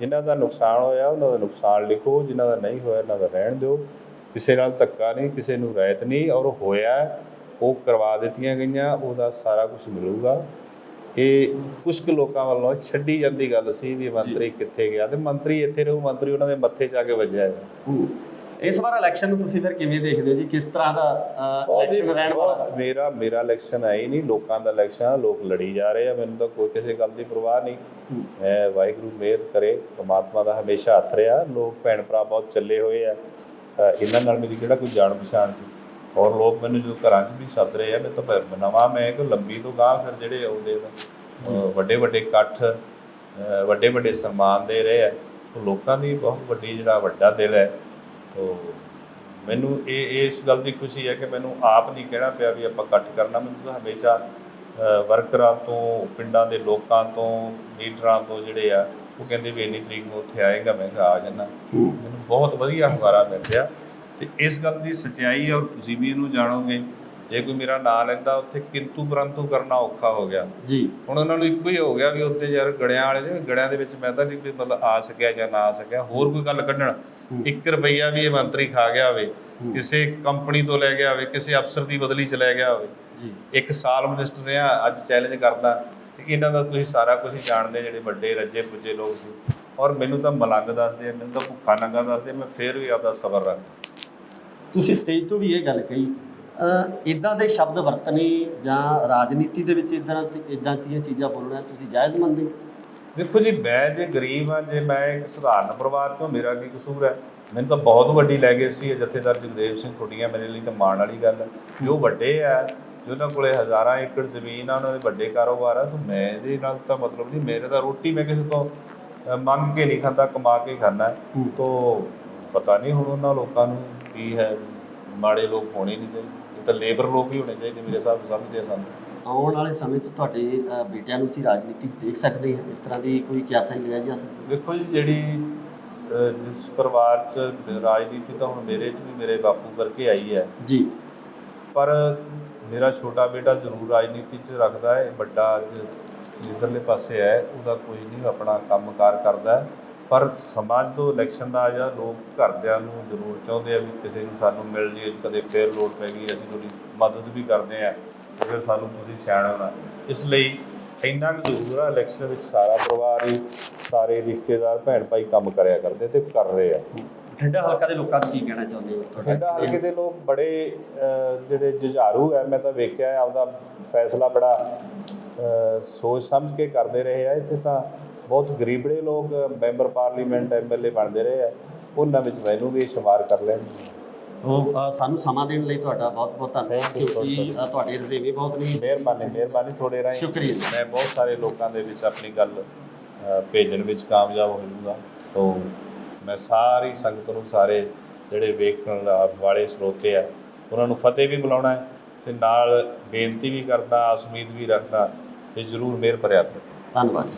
ਜਿਨ੍ਹਾਂ ਦਾ ਨੁਕਸਾਨ ਹੋਇਆ ਉਹਨਾਂ ਦਾ ਨੁਕਸਾਨ ਲਿਖੋ ਜਿਨ੍ਹਾਂ ਦਾ ਨਹੀਂ ਹੋਇਆ ਉਹਨਾਂ ਦਾ ਰਹਿਣ ਦਿਓ। ਕਿਸੇ ਨਾਲ ਧੱਕਾ ਨਹੀਂ ਕਿਸੇ ਨੂੰ ਰਾਇਤ ਨਹੀਂ ਔਰ ਹੋਇਆ ਉਹ ਕਰਵਾ ਦਿੱਤੀਆਂ ਗਈਆਂ ਉਹਦਾ ਸਾਰਾ ਕੁਝ ਮਿਲੂਗਾ। ਇਹ ਕੁਝ ਕੁ ਲੋਕਾਂ ਵੱਲੋਂ ਛੱਡੀ ਜਾਂਦੀ ਗੱਲ ਸੀ ਵੀ ਮੰਤਰੀ ਕਿੱਥੇ ਗਿਆ ਤੇ ਮੰਤਰੀ ਇੱਥੇ ਰਹੂ ਮੰਤਰੀ ਉਹਨਾਂ ਦੇ ਮੱਥੇ 'ਚ ਆ ਕੇ ਵੱਜਿਆ। ਹੂੰ। ਇਸ ਵਾਰ ਇਲੈਕਸ਼ਨ ਨੂੰ ਤੁਸੀਂ ਫਿਰ ਕਿਵੇਂ ਦੇਖਦੇ ਹੋ ਜੀ? ਕਿਸ ਤਰ੍ਹਾਂ ਦਾ ਇਲੈਕਸ਼ਨ ਰਹਿਣ ਵਾਲਾ? ਮੇਰਾ ਮੇਰਾ ਇਲੈਕਸ਼ਨ ਹੈ ਹੀ ਨਹੀਂ ਲੋਕਾਂ ਦਾ ਇਲੈਕਸ਼ਨ ਲੋਕ ਲੜੀ ਜਾ ਰਹੇ ਆ ਮੈਨੂੰ ਤਾਂ ਕੋਈ ਕਿਸੇ ਗੱਲ ਦੀ ਪਰਵਾਹ ਨਹੀਂ। ਮੈਂ ਵਾਹਿਗੁਰੂ ਮਿਹਰ ਕਰੇ ਪਰਮਾਤਮਾ ਦਾ ਹਮੇਸ਼ਾ ਹੱਥ ਰਿਹਾ ਲੋਕ ਭੈਣ ਭਰਾ ਬਹੁਤ ਚੱਲੇ ਹੋਏ ਆ। ਇਹਨਾਂ ਨਾਲ ਮੇਰੀ ਕਿਹੜਾ ਕੋਈ ਜਾਣ ਪਛਾਣ ਸੀ? ਔਰ ਲੋਕ ਮੈਨੂੰ ਜਦੋਂ ਘਰਾਂ 'ਚ ਵੀ ਸੱਦ ਰਹੇ ਆ ਮੈਂ ਤਾਂ ਨਵਾਂ ਮੈਂ ਕਿ ਲੰਬੀ ਤੋਂ ਗਾਂ ਫਿਰ ਜਿਹੜੇ ਆਉਂਦੇ ਤਾਂ ਵੱਡੇ ਵੱਡੇ ਇਕੱਠ ਵੱਡੇ ਵੱਡੇ ਸਨਮਾਨ ਦੇ ਰਹੇ ਆ। ਲੋਕਾਂ ਦੀ ਬਹੁਤ ਵੱਡੀ ਜਿਹੜਾ ਵੱਡਾ ਦਿਲ ਹੈ ਤੋ ਮੈਨੂੰ ਇਹ ਇਸ ਗੱਲ ਦੀ ਖੁਸ਼ੀ ਹੈ ਕਿ ਮੈਨੂੰ ਆਪ ਨਹੀਂ ਕਹਿਣਾ ਪਿਆ ਵੀ ਆਪਾਂ ਇਕੱਠ ਕਰਨਾ। ਮੈਨੂੰ ਤਾਂ ਹਮੇਸ਼ਾ ਵਰਕਰਾਂ ਤੋਂ ਪਿੰਡਾਂ ਦੇ ਲੋਕਾਂ ਤੋਂ ਲੀਡਰਾਂ ਤੋਂ ਜਿਹੜੇ ਆ ਉਹ ਕਹਿੰਦੇ ਵੀ ਇੰਨੀ ਤਰੀਕ ਨੂੰ ਉੱਥੇ ਆਏਗਾ ਮੈਂ ਕਿਹਾ ਆ ਜਾਣਾ ਮੈਨੂੰ ਬਹੁਤ ਵਧੀਆ ਹੁੰਗਾਰਾ ਮਿਲ ਰਿਹਾ ਤੇ ਇਸ ਗੱਲ ਦੀ ਸਚਾਈ ਔਰ ਤੁਸੀਂ ਵੀ ਇਹਨੂੰ ਜਾਣੋਗੇ ਜੇ ਕੋਈ ਮੇਰਾ ਨਾਂ ਲੈਂਦਾ ਉੱਥੇ ਕਿੰਤੂ ਪਰੰਤੂ ਕਰਨਾ ਔਖਾ ਹੋ ਗਿਆ। ਜੀ। ਹੁਣ ਉਹਨਾਂ ਨੂੰ ਇੱਕੋ ਹੀ ਹੋ ਗਿਆ ਵੀ ਉੱਥੇ ਯਾਰ ਗੜਿਆਂ ਵਾਲੇ ਦੇ ਗੜਿਆਂ ਦੇ ਵਿੱਚ ਮੈਂ ਤਾਂ ਕੋਈ ਮਤਲਬ ਆ ਸਕਿਆ ਜਾਂ ਨਾ ਆ ਸਕਿਆ ਹੋਰ ਕੋਈ ਗੱਲ ਕੱਢਣ। 1 ਰੁਪਈਆ ਵੀ ਇਹ ਮੰਤਰੀ ਖਾ ਗਿਆ ਹੋਵੇ ਕਿਸੇ ਕੰਪਨੀ ਤੋਂ ਲੈ ਗਿਆ ਹੋਵੇ ਕਿਸੇ ਅਫਸਰ ਦੀ ਬਦਲੀ ਚ ਲੈ ਗਿਆ ਹੋਵੇ। ਜੀ। ਇੱਕ ਸਾਲ ਮਿਨਿਸਟਰ ਰਿਹਾ ਅੱਜ ਚੈਲੰਜ ਕਰਦਾ ਤੇ ਇਹਨਾਂ ਦਾ ਤੁਸੀਂ ਸਾਰਾ ਕੁਝ ਜਾਣਦੇ ਜਿਹੜੇ ਵੱਡੇ ਰੱਜੇ ਪੁੱਜੇ ਲੋਕ ਸੀ। ਔਰ ਮੈਨੂੰ ਤਾਂ ਮਲੰਗ ਦੱਸਦੇ ਆ ਮੈਨੂੰ ਤਾਂ ਭੁੱਖਾ ਨੰਗਾ ਦੱਸਦੇ ਮੈਂ ਫੇਰ ਵੀ ਆਪਦਾ ਸਬਰ ਰੱਖ ਤੁਸੀਂ ਸਟੇਜ ਤੋਂ ਵੀ ਇਹ ਗੱਲ ਕਹੀ ਇਦਾਂ ਦੇ ਸ਼ਬਦ ਵਰਤਣੇ ਜਾਂ ਰਾਜਨੀਤੀ ਦੇ ਵਿੱਚ ਇਦਾਂ ਇਦਾਂ ਦੀਆਂ ਚੀਜ਼ਾਂ ਬੋਲਣਾ ਤੁਸੀਂ ਜਾਇਜ਼ ਮੰਨਦੇ ਹੋ? ਦੇਖੋ ਜੀ ਮੈਂ ਜੇ ਗਰੀਬ ਆ ਜੇ ਮੈਂ ਇੱਕ ਸਧਾਰਨ ਪਰਿਵਾਰ ਚੋਂ ਮੇਰਾ ਕੀ ਕਸੂਰ ਹੈ? ਮੈਨੂੰ ਤਾਂ ਬਹੁਤ ਵੱਡੀ ਲੈਗੇਸੀ ਹੈ ਜਥੇਦਾਰ ਜਗਦੇਵ ਸਿੰਘ ਖੁੱਡੀਆਂ ਮੇਰੇ ਲਈ ਤਾਂ ਮਾਣ ਵਾਲੀ ਗੱਲ ਹੈ। ਜੋ ਵੱਡੇ ਆ ਜੋ ਉਹਨਾਂ ਕੋਲੇ ਹਜ਼ਾਰਾਂ ਏਕੜ ਜ਼ਮੀਨ ਆ ਉਹਨਾਂ ਦੇ ਵੱਡੇ ਕਾਰੋਬਾਰ ਆ ਤਾਂ ਮੈਂ ਇਹਦੇ ਨਾਲ ਤਾਂ ਮਤਲਬ ਨਹੀਂ ਮੇਰੇ ਤਾਂ ਰੋਟੀ ਮੈਂ ਕਿਸੇ ਤੋਂ ਮੰਗ ਕੇ ਨਹੀਂ ਖਾਂਦਾ ਕਮਾ ਕੇ ਖਾਂਦਾ। ਤੋਂ ਪਤਾ ਨਹੀਂ ਹੁਣ ਉਹਨਾਂ ਲੋਕਾਂ ਨੂੰ ਕੀ ਹੈ ਮਾੜੇ ਲੋਕ ਹੋਣੇ ਨਹੀਂ ਚਾਹੀਦੇ ਇਹ ਤਾਂ ਲੇਬਰ ਲੋਕ ਹੀ ਹੋਣੇ ਚਾਹੀਦੇ ਮੇਰੇ ਹਿਸਾਬ ਨਾਲ ਸਮਝਦੇ ਆ ਸਾਨੂੰ। ਆਉਣ ਵਾਲੇ ਸਮੇਂ 'ਚ ਤੁਹਾਡੇ ਅ, ਬੇਟਿਆਂ ਨੂੰ ਅਸੀਂ ਰਾਜਨੀਤੀ 'ਚ ਦੇਖ ਸਕਦੇ ਹਾਂ। ਇਸ ਤਰ੍ਹਾਂ ਦੀ ਕੋਈ ਕਿਆਸਾ ਹੀ ਲਗਾਇਆ ਜਾ ਸਕਦਾ ਵੇਖੋ ਜੀ ਜਿਹੜੀ ਜਿਸ ਪਰਿਵਾਰ 'ਚ ਰਾਜਨੀਤੀ ਤਾਂ ਹੁਣ ਮੇਰੇ 'ਚ ਵੀ ਮੇਰੇ ਬਾਪੂ ਕਰਕੇ ਆਈ ਹੈ। ਜੀ। ਪਰ ਮੇਰਾ ਛੋਟਾ ਬੇਟਾ ਜ਼ਰੂਰ ਰਾਜਨੀਤੀ 'ਚ ਰੱਖਦਾ ਹੈ। ਵੱਡਾ ਅੱਜ ਇਧਰਲੇ ਪਾਸੇ ਹੈ ਉਹਦਾ ਕੋਈ ਨਹੀਂ ਆਪਣਾ ਕੰਮਕਾਰ ਕਰਦਾ ਹੈ। ਪਰ ਸਮਾਜ ਤੋਂ ਇਲੈਕਸ਼ਨ ਦਾ ਆ ਜਾ ਲੋਕ ਘਰਦਿਆਂ ਨੂੰ ਜ਼ਰੂਰ ਚਾਹੁੰਦੇ ਆ ਵੀ ਕਿਸੇ ਨੂੰ ਸਾਨੂੰ ਮਿਲ ਜੇ ਕਦੇ ਫੇਰ ਲੋੜ ਪੈ ਗਈ ਅਸੀਂ ਤੁਹਾਡੀ ਮਦਦ ਵੀ ਕਰਦੇ ਆ ਫਿਰ ਸਾਨੂੰ ਤੁਸੀਂ ਸਿਆਣਾ ਇਸ ਲਈ ਇੰਨਾ ਕੁ ਜ਼ਰੂਰ ਆ ਇਲੈਕਸ਼ਨ ਵਿੱਚ ਸਾਰਾ ਪਰਿਵਾਰ ਹੀ ਸਾਰੇ ਰਿਸ਼ਤੇਦਾਰ ਭੈਣ ਭਾਈ ਕੰਮ ਕਰਿਆ ਕਰਦੇ ਤੇ ਕਰ ਰਹੇ ਆ। ਠੰਡਾ ਹਲਕਾ ਦੇ ਲੋਕਾਂ ਨੂੰ ਕੀ ਕਹਿਣਾ ਚਾਹੁੰਦੇ ਹੋ? ਬਠਿੰਡਾ ਹਲਕੇ ਦੇ ਲੋਕ ਬੜੇ ਜਿਹੜੇ ਜੁਝਾਰੂ ਹੈ ਮੈਂ ਤਾਂ ਵੇਖਿਆ ਆਪਦਾ ਫੈਸਲਾ ਬੜਾ ਸੋਚ ਸਮਝ ਕੇ ਕਰਦੇ ਰਹੇ ਆ। ਇੱਥੇ ਤਾਂ ਬਹੁਤ ਗਰੀਬੜੇ ਲੋਕ ਮੈਂਬਰ ਪਾਰਲੀਮੈਂਟ ਐਮਐਲਏ ਬਣਦੇ ਰਹੇ ਆ ਉਹਨਾਂ ਵਿੱਚ ਮੈਨੂੰ ਵੀ ਸ਼ੁਮਾਰ ਕਰ ਲੈਣ ਉਹ ਅ, ਸਾਨੂੰ ਸਮਾਂ ਦੇਣ ਲਈ ਤੁਹਾਡਾ ਬਹੁਤ ਬਹੁਤ ਧੰਨਵਾਦ Thank you, ਕਿਉਂਕਿ ਅ, ਤੁਹਾਡੇ ਰਜ਼ੇਵੇ ਬਹੁਤ ਨੇ। ਮਿਹਰਬਾਨੀ ਮਿਹਰਬਾਨੀ ਤੁਹਾਡੇ ਰਾਹੀਂ। ਸ਼ੁਕਰੀਆ ਜੀ। ਮੈਂ ਬਹੁਤ ਸਾਰੇ ਲੋਕਾਂ ਦੇ ਵਿੱਚ ਆਪਣੀ ਗੱਲ ਭੇਜਣ ਵਿੱਚ ਕਾਮਯਾਬ ਹੋ ਜਾਊਗਾ। ਤੋਂ ਮੈਂ ਸਾਰੀ ਸੰਗਤ ਨੂੰ ਸਾਰੇ ਜਿਹੜੇ ਵੇਖਣ ਵਾਲੇ ਸਰੋਤੇ ਆ ਉਹਨਾਂ ਨੂੰ ਫਤਿਹ ਵੀ ਬੁਲਾਉਣਾ ਹੈ ਤੇ ਨਾਲ ਬੇਨਤੀ ਵੀ ਕਰਦਾ ਆਸ ਉਮੀਦ ਵੀ ਰੱਖਦਾ ਕਿ ਜ਼ਰੂਰ ਮਿਹਰ ਭਰਿਆ ਧੰਨਵਾਦ